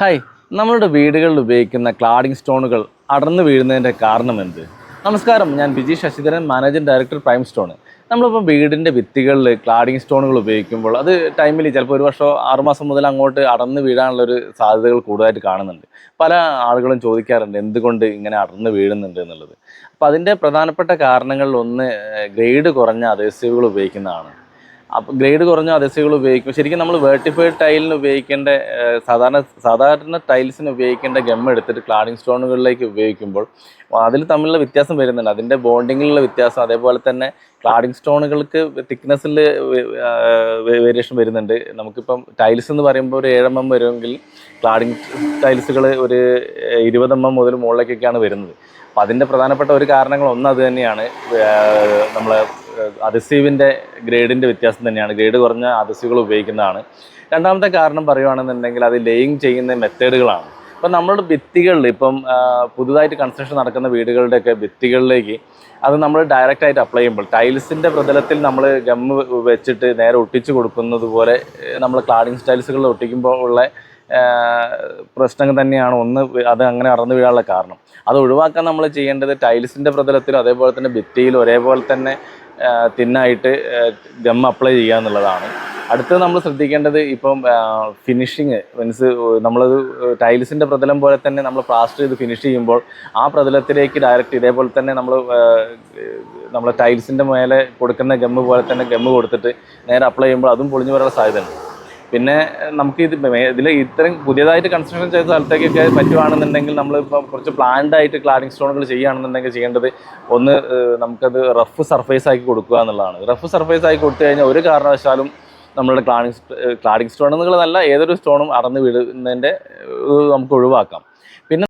Hi നമ്മളുടെ വീടുകളിൽ ഉപയോഗിക്കുന്ന ക്ലാഡിംഗ് സ്റ്റോണുകൾ അടർന്നു വീഴുന്നതിന്റെ കാരണം എന്ത്? നമസ്കാരം ഞാൻ Biji Sasidharan managing director prime stone നമ്മളിപ്പോൾ വീടിന്റെ ഭിത്തികളിൽ ക്ലാഡിംഗ് സ്റ്റോണുകൾ ഉപയോഗിക്കുമ്പോൾ അത് ടൈമിൽ ചിലപ്പോൾ ഒരു വർഷം ആറുമാസം മുതൽ അങ്ങോട്ട് അടർന്നു വീഴാനുള്ള ഒരു സാധ്യതകൾ കൂടുതലായിട്ട് കാണുന്നുണ്ട്. പല ആളുകളും ചോദിക്കാറുണ്ട് എന്തുകൊണ്ട് ഇങ്ങനെ അടർന്നു വീഴുന്നുണ്ട്? എന്നുള്ളത്. അപ്പോൾ അതിന്റെ പ്രധാനപ്പെട്ട കാരണങ്ങളിൽ ഒന്ന് ഗ്രേഡ് കുറഞ്ഞ അതേസീവുകൾ ഉപയോഗിക്കുന്നതാണ്. ഗ്രേഡ് കുറഞ്ഞ അതസികൾ ഉപയോഗിക്കും. ശരിക്കും നമ്മൾ വേർട്ടിഫൈഡ് ടൈലിന് ഉപയോഗിക്കേണ്ട സാധാരണ സാധാരണ ടൈൽസിന് ഉപയോഗിക്കേണ്ട ഗം എടുത്തിട്ട് ക്ലാഡിംഗ് സ്റ്റോണുകളിലേക്ക് ഉപയോഗിക്കുമ്പോൾ അതിൽ തമ്മിലുള്ള വ്യത്യാസം വരുന്നുണ്ട്. അതിന്റെ ബോണ്ടിങ്ങിലുള്ള വ്യത്യാസം അതേപോലെ തന്നെ ക്ലാഡിംഗ് സ്റ്റോണുകൾക്ക് തിക്നെസ്സിൽ വേരിയേഷൻ വരുന്നുണ്ട്. നമുക്കിപ്പം ടൈൽസ് എന്ന് പറയുമ്പോൾ ഒരു ഏഴ് എം എം വരുമെങ്കിൽ ക്ലാഡിംഗ് ടൈൽസുകൾ ഒരു ഇരുപത് എം എം മുതൽ മുകളിലേക്കൊക്കെയാണ് വരുന്നത്. അപ്പം അതിന്റെ പ്രധാനപ്പെട്ട ഒരു കാരണങ്ങൾ ഒന്ന് അത് തന്നെയാണ്. ഏഹ്, നമ്മളെ അദസീവിന്റെ ഗ്രേഡിന്റെ വ്യത്യാസം തന്നെയാണ്. ഗ്രേഡ് കുറഞ്ഞ അതിസീവുകൾ ഉപയോഗിക്കുന്നതാണ്. രണ്ടാമത്തെ കാരണം പറയുകയാണെന്നുണ്ടെങ്കിൽ അത് ലേയിങ് ചെയ്യുന്ന മെത്തേഡുകളാണ്. ഇപ്പം നമ്മളുടെ ഭിത്തികളിൽ ഇപ്പം പുതുതായിട്ട് കൺസ്ട്രക്ഷൻ നടക്കുന്ന വീടുകളുടെയൊക്കെ ഭിത്തികളിലേക്ക് അത് നമ്മൾ ഡയറക്റ്റ് ആയിട്ട് അപ്ലൈ ചെയ്യുമ്പോൾ ടൈൽസിന്റെ പ്രതലത്തിൽ നമ്മൾ ഗമ്മ് വെച്ചിട്ട് നേരെ ഒട്ടിച്ചു കൊടുക്കുന്നത് പോലെ നമ്മൾ ക്ലാഡിങ് സ്റ്റൈൽസുകളിൽ ഒട്ടിക്കുമ്പോൾ ഉള്ള പ്രശ്നങ്ങൾ പ്രശ്നം തന്നെയാണ്. ഒന്ന് അത് അങ്ങനെ അറന്നു വീഴാനുള്ള കാരണം. അത് ഒഴിവാക്കാൻ നമ്മൾ ചെയ്യേണ്ടത് ടൈൽസിന്റെ പ്രതലത്തിലും അതേപോലെ തന്നെ ഭിത്തിയിലും ഒരേപോലെ തന്നെ തിന്നായിട്ട് ഗം അപ്ലൈ ചെയ്യുക എന്നുള്ളതാണ്. അടുത്തത് നമ്മൾ ശ്രദ്ധിക്കേണ്ടത് ഇപ്പം ഫിനിഷിങ് മീൻസ് നമ്മളത് ടൈൽസിന്റെ പ്രതലം പോലെ തന്നെ നമ്മൾ പ്ലാസ്റ്റർ ചെയ്ത് ഫിനിഷ് ചെയ്യുമ്പോൾ ആ പ്രതലത്തിലേക്ക് ഡയറക്റ്റ് ഇതേപോലെ തന്നെ നമ്മൾ നമ്മൾ ടൈൽസിന്റെ മേലെ കൊടുക്കുന്ന ഗമ്മ് പോലെ തന്നെ ഗമ്മ് കൊടുത്തിട്ട് നേരെ അപ്ലൈ ചെയ്യുമ്പോൾ അതും പൊളിഞ്ഞു വരാനുള്ള സാധ്യതയുണ്ട്. പിന്നെ നമുക്ക് ഇത് ഇതിൽ ഇത്രയും പുതിയതായിട്ട് കൺസ്ട്രക്ഷൻ ചെയ്ത സ്ഥലത്തേക്കൊക്കെ പറ്റുവാണെന്നുണ്ടെങ്കിൽ നമ്മൾ ഇപ്പോൾ കുറച്ച് പ്ലാൻഡ് ആയിട്ട് ക്ലാഡിംഗ് സ്റ്റോണുകൾ ചെയ്യുകയാണെന്നുണ്ടെങ്കിൽ ചെയ്യേണ്ടത് ഒന്ന് നമുക്കത് റഫ് സർഫേസ് ആക്കി കൊടുക്കുക എന്നുള്ളതാണ്. റഫ് സർഫേസ് ആക്കി കൊടുത്തു കഴിഞ്ഞാൽ ഒരു കാരണവശാലും നമ്മളുടെ ക്ലാഡിംഗ് ക്ലാഡിംഗ് സ്റ്റോൺ എന്നുള്ളതല്ല ഏതൊരു സ്റ്റോണും അടന്ന് വീഴുന്നതിന്റെ നമുക്ക് ഒഴിവാക്കാം.